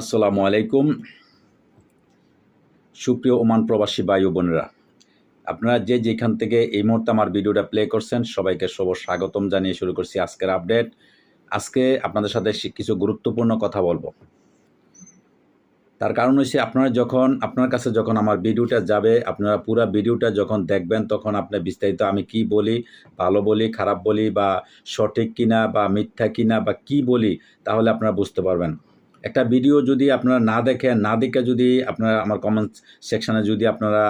আসসালামু আলাইকুম। সুপ্রিয় ওমান প্রবাসী ও বোনেরা, আপনারা যে যেখান থেকে এই মুহূর্তে আমার ভিডিওটা প্লে করছেন, সবাইকে সব স্বাগতম জানিয়ে শুরু করছি আজকের আপডেট আজকে আপনাদের সাথে কিছু গুরুত্বপূর্ণ কথা বলব। তার কারণ হচ্ছে আপনারা যখন, আপনার কাছে যখন আমার ভিডিওটা যাবে, আপনারা পুরো ভিডিওটা যখন দেখবেন, তখন আপনি বিস্তারিত আমি কি বলি, ভালো বলি, খারাপ বলি, বা সঠিক কিনা, বা মিথ্যা কিনা, বা কি বলি, তাহলে আপনারা বুঝতে পারবেন। একটা ভিডিও যদি আপনারা না দেখেন, না দেখে যদি আপনারা আমার কমেন্ট সেকশানে যদি আপনারা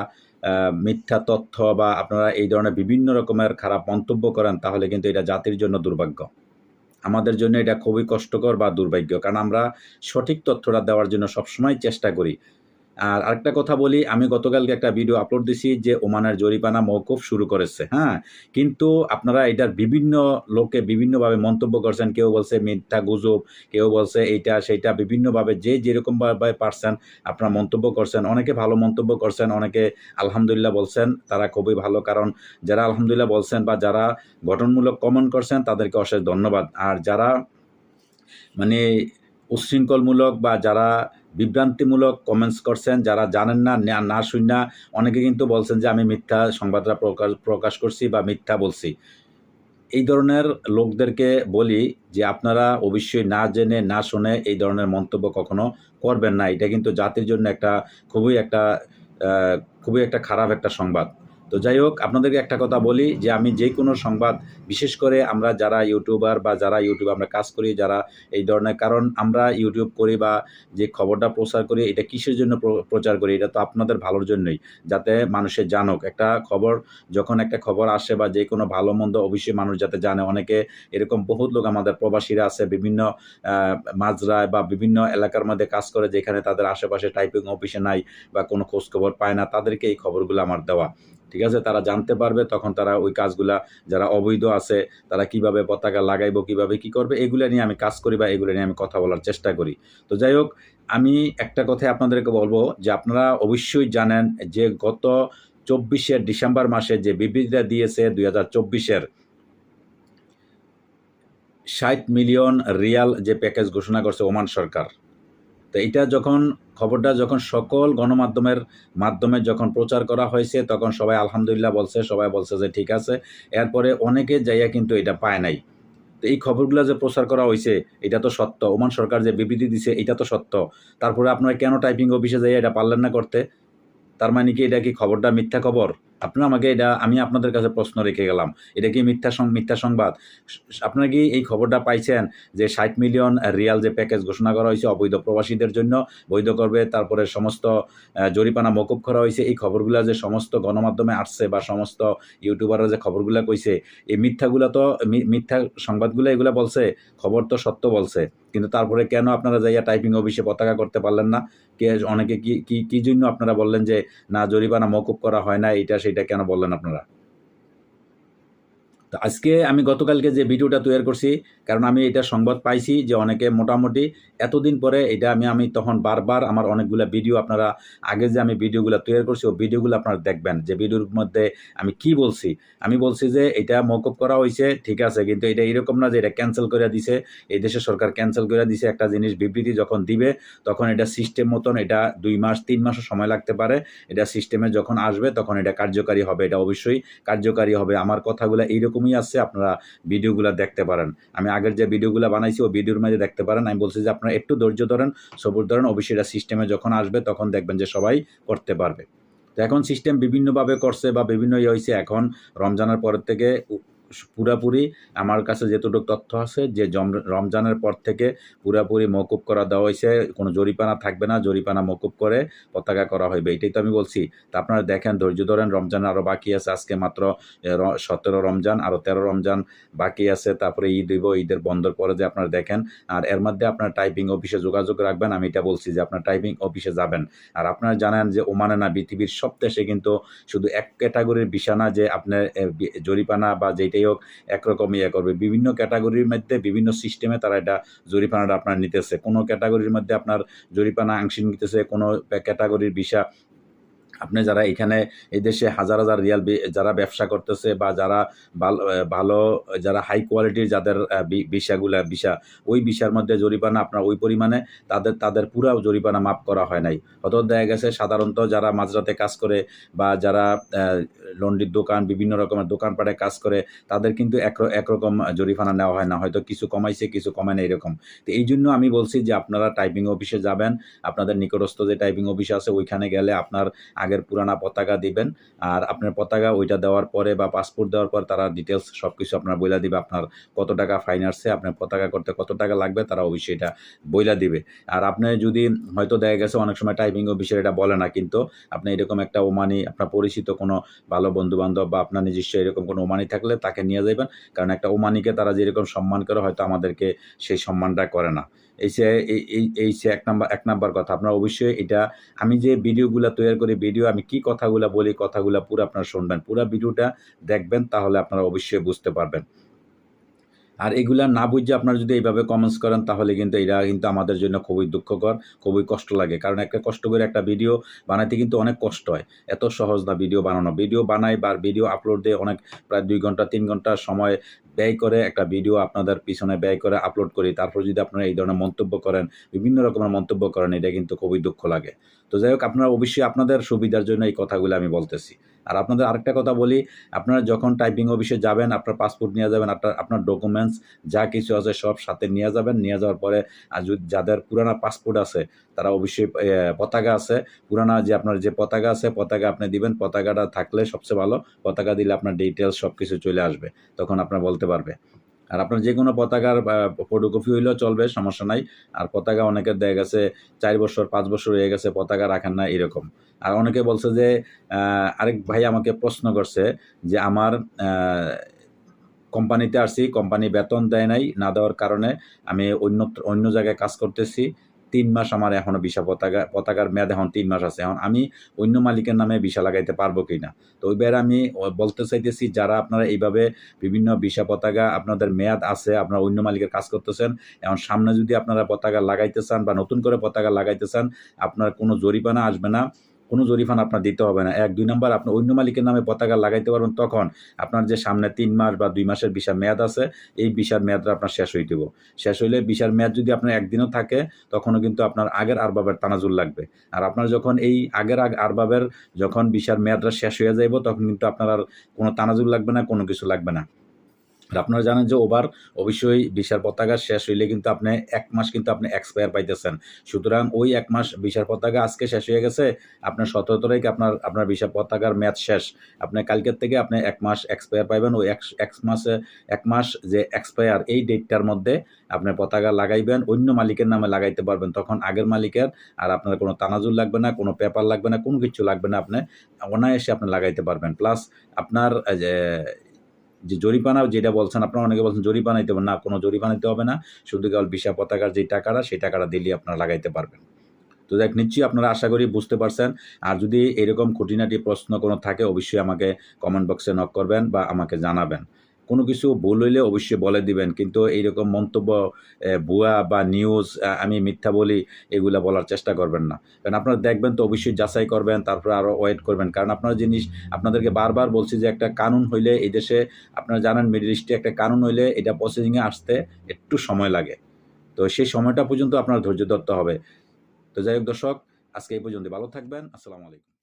মিথ্যা তথ্য বা আপনারা এই ধরনের বিভিন্ন রকমের খারাপ মন্তব্য করেন, তাহলে কিন্তু এটা জাতির জন্য দুর্ভাগ্য। আমাদের জন্য এটা খুবই কষ্টকর বা দুর্ভাগ্য, কারণ আমরা সঠিক তথ্যটা দেওয়ার জন্য সবসময় চেষ্টা করি। আর আরেকটা কথা বলি, আমি গতকালকে একটা ভিডিও আপলোড দিছি যে ওমানের জরিপানা মৌকুফ শুরু করেছে হ্যাঁ? কিন্তু আপনারা এটার বিভিন্ন লোকে বিভিন্নভাবে মন্তব্য করছেন, কেউ বলছে মিথ্যা গুজব, কেউ বলছে এইটা সেইটা, বিভিন্নভাবে যে যেরকমভাবে পারছেন আপনারা মন্তব্য করছেন। অনেকে ভালো মন্তব্য করছেন, অনেকে আলহামদুলিল্লাহ বলছেন, তারা খুবই ভালো, কারণ যারা আলহামদুলিল্লাহ বলছেন বা যারা গঠনমূলক কমেন্ট করছেন, তাদেরকে অশেষ ধন্যবাদ। আর যারা মানে উচ্ছৃঙ্খলমূলক বা যারা বিভ্রান্তিমূলক কমেন্টস করছেন, যারা জানেন না না শুন না, অনেকে কিন্তু বলছেন যে, আমি মিথ্যা সংবাদটা প্রকাশ প্রকাশ করছি বা মিথ্যা বলছি। এই ধরনের লোকদেরকে বলি যে, আপনারা অবশ্যই না জেনে, না শুনে এই ধরনের মন্তব্য কখনো করবেন না। এটা কিন্তু জাতির জন্য একটা খুবই একটা খুবই একটা খারাপ একটা সংবাদ। তো যাই হোক, আপনাদেরকে একটা কথা বলি যে আমি যে কোনো সংবাদ, বিশেষ করে আমরা যারা ইউটিউবার বা যারা ইউটিউব আমরা কাজ করি, যারা এই ধরনের, কারণ আমরা ইউটিউব করি বা যে খবরটা প্রচার করি, এটা কিসের জন্য প্রচার করি? এটা তো আপনাদের ভালোর জন্যই, যাতে মানুষে জানুক। একটা খবর, যখন একটা খবর আসে বা যে কোনো ভালো মন্দ অবশ্যই মানুষ যাতে জানে। অনেকে এরকম বহুত লোক আমাদের প্রবাসীরা আছে, বিভিন্ন মাজরায় বা বিভিন্ন এলাকার মধ্যে কাজ করে, যেখানে তাদের আশেপাশে টাইপিং অফিসে নাই বা কোনো খোঁজ খবর পায় না, তাদেরকে এই খবরগুলো আমার দেওয়া। ঠিক আছে? তারা জানতে পারবে তখন তারা ওই কাজগুলা, যারা অবৈধ আছে, তারা কীভাবে পতাকা লাগাইবো, কীভাবে কি করবে, এগুলো নিয়ে আমি কাজ করি বা এগুলো নিয়ে আমি কথা বলার চেষ্টা করি। তো যাই হোক, আমি একটা কথাই আপনাদেরকে বলব যে আপনারা অবশ্যই জানেন যে গত চব্বিশের ডিসেম্বর মাসে যে বিবৃতিটা দিয়েছে দুই হাজার চব্বিশের, ষাট মিলিয়ন রিয়াল যে প্যাকেজ ঘোষণা করছে ওমান সরকার। তো এটা যখন, খবরটা যখন সকল গণমাধ্যমের মাধ্যমে যখন প্রচার করা হয়েছে, তখন সবাই আলহামদুলিল্লাহ বলছে, সবাই বলছে যে ঠিক আছে। এরপরে অনেকে যাইয়া কিন্তু এটা পায় নাই। তো এই খবরগুলো যে প্রচার করা হয়েছে এটা তো সত্য। ওমান সরকার যে বিবৃতি দিছে, এটা তো সত্য। তারপরে আপনারা কেন টাইপিং অফিসে যাইয়া এটা পারলেন না করতে? তার মানে কি এটা কি খবরটা মিথ্যা খবর? আপনারা আমাকে এটা, আমি আপনাদের কাছে প্রশ্ন রেখে গেলাম। এটা কি মিথ্যা মিথ্যা সংবাদ? আপনারা কি এই খবরটা পাইছেন যে ষাট মিলিয়ন রিয়াল যে প্যাকেজ ঘোষণা করা হয়েছে অবৈধ প্রবাসীদের জন্য, বৈধ করবে, তারপরে সমস্ত জরিপানা মকুব করা হয়েছে, এই খবরগুলো যে সমস্ত গণমাধ্যমে আসছে বা সমস্ত ইউটিউবাররা যে খবরগুলো কইছে, এই মিথ্যাগুলো তো মিথ্যা সংবাদগুলো এগুলো বলছে, খবর তো সত্য বলছে। কিন্তু তারপরে কেন আপনারা যাইয়া টাইপিং অফিসে পতাকা করতে পারলেন না? কে অনেকে কি কি জন্য আপনারা বললেন যে, না, জরিমানা মকুব করা হয় না এটা সেটা কেন বললেন আপনারা? তো আজকে আমি গতকালকে যে ভিডিওটা তৈরি করছি, কারণ আমি এটা সংবাদ পাইছি যে অনেকে মোটামুটি এতদিন পরে এটা আমি আমি তখন বারবার আমার অনেকগুলো ভিডিও আপনারা আগে যে আমি ভিডিওগুলো তৈরি করছি, ওই ভিডিওগুলো আপনারা দেখবেন যে ভিডিওর মধ্যে আমি কি বলছি। আমি বলছি যে এটা মকুব করা হয়েছে ঠিক আছে, কিন্তু এটা এরকম না যে এটা ক্যান্সেল করে দিছে, এই দেশের সরকার ক্যান্সেল করে দিছে একটা জিনিস বিবৃতি যখন দিবে, তখন এটা সিস্টেম মতন এটা দুই মাস, তিন মাসও সময় লাগতে পারে, এটা সিস্টেমে যখন আসবে তখন এটা কার্যকারী হবে, এটা অবশ্যই কার্যকারী হবে। আমার কথাগুলো এইরকমই আছে, আপনারা ভিডিওগুলো দেখতে পারেন। আমি আগের যে ভিডিওগুলো বানাইছি ও ভিডিওর মাঝে দেখতে পারেন। আমি বলছি যে আপনারা একটু ধৈর্য ধরেন, সবুর ধরেন, অবশ্যই সিস্টেমে যখন আসবে, তখন দেখবেন যে সবাই করতে পারবে। তো এখন সিস্টেম বিভিন্নভাবে করছে বা বিভিন্ন ইয়ে হয়েছে এখন রমজানের পরের থেকে পুরাপুরি আমার কাছে যেটুকু তথ্য আছে যে রমজানের পর থেকে পুরাপুরি মকুব করা দেওয়া হয়েছে। কোনো জরিপানা থাকবে না, জরিপানা মকুব করে পতাকা করা হইবে। এটাই তো আমি বলছি। তা আপনারা দেখেন, ধৈর্য ধরেন রমজান আরও বাকি আছে। আজকে মাত্র সতেরো রমজান আরও তেরো রমজান বাকি আছে। তারপরে ঈদ হইব, ঈদের বন্ধর পরে যে আপনারা দেখেন। আর এর মধ্যে আপনার টাইপিং অফিসে যোগাযোগ রাখবেন। আমি এটা বলছি যে আপনার টাইপিং অফিসে যাবেন। আর আপনারা জানেন যে ওমানে না, পৃথিবীর সব দেশে কিন্তু শুধু এক ক্যাটাগরির বিষয় না যে আপনার জরিপানা বা যেটাই হোক, একরকম ইয়ে করবে। বিভিন্ন ক্যাটাগরির মধ্যে বিভিন্ন সিস্টেমে তারা এটা জরিপানাটা আপনার নিতেছে। কোনো ক্যাটাগরির মধ্যে আপনার জরিপানা আংশিক নিতেছে, কোনো ক্যাটাগরির বিষয় আপনি যারা এখানে এই দেশে হাজার হাজার রিয়াল যারা ব্যবসা করতেছে বা যারা ভালো ভালো, যারা হাই কোয়ালিটির যাদের বিষাগুলা, বিষা, ওই বিষার মধ্যে জরিমানা আপনার ওই পরিমাণে তাদের তাদের পুরো জরিমানা মাফ করা হয় নাই। অত দেখা গেছে সাধারণত যারা মাঝরাতে কাজ করে বা যারা লন্ডির দোকান, বিভিন্ন রকমের দোকানপাটে কাজ করে, তাদের কিন্তু এক একরকম জরিমানা নেওয়া হয় না। হয়তো কিছু কমাইছে, কিছু কমায় না এরকম। তো এই জন্য আমি বলছি যে আপনারা টাইপিং অফিসে যাবেন, আপনাদের নিকটস্থ যে টাইপিং অফিস আছে, ওইখানে গেলে আপনার আগের পুরানা পতাকা দিবেন। আর আপনার পতাকা ওইটা দেওয়ার পরে বা পাসপোর্ট দেওয়ার পর তারা ডিটেলস সব কিছু আপনার বইলা দিবে। আপনার কত টাকা ফাইন আসছে, আপনার পতাকা করতে কত টাকা লাগবে, তারা অবশ্যই এটা বইলা দিবে। আর আপনি যদি হয়তো দেখা গেছে অনেক সময় টাইপিং অফিসের এটা বলে না, কিন্তু আপনি এরকম একটা ওমানি, আপনার পরিচিত কোনো ভালো বন্ধু বান্ধব বা আপনার নিজস্ব এরকম কোনো ওমানি থাকলে তাকে নিয়ে যাবেন কারণ একটা ওমানিকে তারা যেরকম সম্মান করে, হয়তো আমাদেরকে সেই সম্মানটা করে না। এই সে এই- এই এই সে এক নাম্বার এক নাম্বার কথা। আপনারা অবশ্যই এটা, আমি যে ভিডিওগুলো তৈরি করি, ভিডিও আমি কি কথাগুলো বলি, কথাগুলো পুরো আপনারা শুনবেন। পুরো ভিডিওটা দেখবেন, তাহলে আপনারা অবশ্যই বুঝতে পারবেন। আর এগুলা না বুঝে আপনারা যদি এইভাবে কমেন্টস করেন, তাহলে কিন্তু এটা কিন্তু আমাদের জন্য খুবই দুঃখকর, খুবই কষ্ট লাগে। কারণ একটা কষ্ট করে একটা ভিডিও বানাইতে কিন্তু অনেক কষ্ট হয়। এত সহজ না ভিডিও বানানো। ভিডিও বানাই বা ভিডিও আপলোড দিয়ে অনেক প্রায় দুই ঘণ্টা, তিন ঘণ্টা সময় ব্যয় করে একটা ভিডিও আপনাদের পিছনে ব্যয় করে আপলোড করি। তারপর যদি আপনারা এই ধরনের মন্তব্য করেন, বিভিন্ন রকমের মন্তব্য করেন, এটা কিন্তু খুবই দুঃখ লাগে। তো যাই হোক, আপনারা অবশ্যই আপনাদের সুবিধার জন্য এই কথাগুলো আমি বলতেছি। আর আপনাদের আরেকটা কথা বলি, আপনারা যখন টাইপিং অফিসে যাবেন, আপনার পাসপোর্ট নিয়ে যাবেন, আপনার আপনার ডকুমেন্টস যা কিছু আছে সব সাথে নিয়ে যাবেন, নিয়ে যাওয়ার পরে আর যদি যাদের পুরানা পাসপোর্ট আছে, তারা অবশ্যই পতাকা আছে। পুরানা যে আপনার যে পতাকা আছে, পতাকা আপনি দিবেন, পতাকাটা থাকলে সবচেয়ে ভালো, পতাকা দিলে আপনার ডিটেলস সব কিছু চলে আসবে, তখন আপনার বলতে পারবে। আর আপনার যে কোনো পতাকার ফটোকপি হইলেও চলবে, সমস্যা নাই। আর পতাকা অনেকের দেখা গেছে চার বছর, পাঁচ বছর হয়ে গেছে পতাকা রাখেন না এরকম। আর অনেকে বলছে যে আরেক ভাই আমাকে প্রশ্ন করছে যে, আমার কোম্পানিতে আসছি কোম্পানি বেতন দেয় নাই, না দেওয়ার কারণে আমি অন্য অন্য জায়গায় কাজ করতেছি তিন মাস আমার এখনও বিশা পতাকা, পতাকার মেয়াদ এখন তিন মাস আছে। এখন আমি অন্য মালিকের নামে বিশা লাগাইতে পারব কি না তো ওইবার আমি বলতে চাইতেছি, যারা আপনারা এইভাবে বিভিন্ন বিশা পতাকা আপনাদের মেয়াদ আছে, আপনারা অন্য মালিকের কাজ করতেছেন, এখন সামনে যদি আপনারা পতাকা লাগাইতে চান বা নতুন করে পতাকা লাগাইতে চান, আপনার কোনো জরিমানা আসবে না। কোনো জরিমানা আপনার দিতে হবে না। এক, দুই নম্বর, আপনি অন্য মালিকের নামে পতাকা লাগাইতে পারবেন তখন আপনার যে সামনে তিন মাস বা দুই মাসের বিশা মেয়াদ আছে, এই বিশার মেয়াদটা আপনার শেষ হয়ে দেব শেষ হইলে বিশার মেয়াদ যদি আপনার একদিনও থাকে, তখনও কিন্তু আপনার আগের আরবাবের তানাজুল লাগবে। আর আপনার যখন এই আগের আগ আরবাবের যখন বিশার মেয়াদটা শেষ হয়ে যাইব, তখন কিন্তু আপনার আর কোনো তানাজুল লাগবে না, কোনো কিছু লাগবে না। আপনারা জানেন যে ওভার অবশ্যই বিশার পতাকা শেষ হইলে কিন্তু আপনি এক মাস কিন্তু আপনি এক্সপায়ার পাইতেছেন। সুতরাং ওই এক মাস বিশার পতাকা আজকে শেষ হয়ে গেছে। আপনার সতেরো তারিখ আপনার আপনার বিশার পতাকার ম্যাচ শেষ। আপনি কালকের থেকে আপনি এক মাস এক্সপায়ার পাইবেন। ওই এক মাসে, এক মাস যে এক্সপায়ার এই ডেটটার মধ্যে আপনি পতাকা লাগাইবেন। অন্য মালিকের নামে লাগাইতে পারবেন। তখন আগের মালিকের আর আপনার কোনো তানাজুল লাগবে না, কোনো পেপার লাগবে না, কোনো কিছু লাগবে না আপনি অনায়াসে আপনি লাগাইতে পারবেন। প্লাস আপনার যে জরিপানা যেটা বলছেন, আপনারা অনেকে বলছেন জরিপানা দিতে হবে। না, কোনো জরিপানা দিতে হবে না। শুধু কেবল বিশা পতাকার যে টাকাটা, সেই টাকাটা দিলেই আপনারা লাগাইতে পারবেন। তো দেখ, নিশ্চয়ই আপনারা আশা করি বুঝতে পারছেন। আর যদি এরকম খুঁটিনাটি প্রশ্ন কোনো থাকে, অবশ্যই আমাকে কমেন্ট বক্সে নক করবেন বা আমাকে জানাবেন। কোনো কিছু ভুল হইলে অবশ্যই বলে দিবেন। কিন্তু এইরকম মন্তব্য ভুয়া বা নিউজ আমি মিথ্যা বলি, এগুলা বলার চেষ্টা করবেন না। কারণ আপনারা দেখবেন তো অবশ্যই যাচাই করবেন, তারপরে আরও ওয়েট করবেন। কারণ আপনারা জিনিস, আপনাদেরকে বারবার বলছি যে একটা কানুন হইলে এই দেশে, আপনারা জানেন মিডল ইস্টে একটা কানুন হইলে এটা প্রসেসিংয়ে আসতে একটু সময় লাগে। তো সেই সময়টা পর্যন্ত আপনার ধৈর্য ধরতে হবে। তো যাই হোক দর্শক, আজকে এই পর্যন্ত ভালো থাকবেন। আসসালামু আলাইকুম।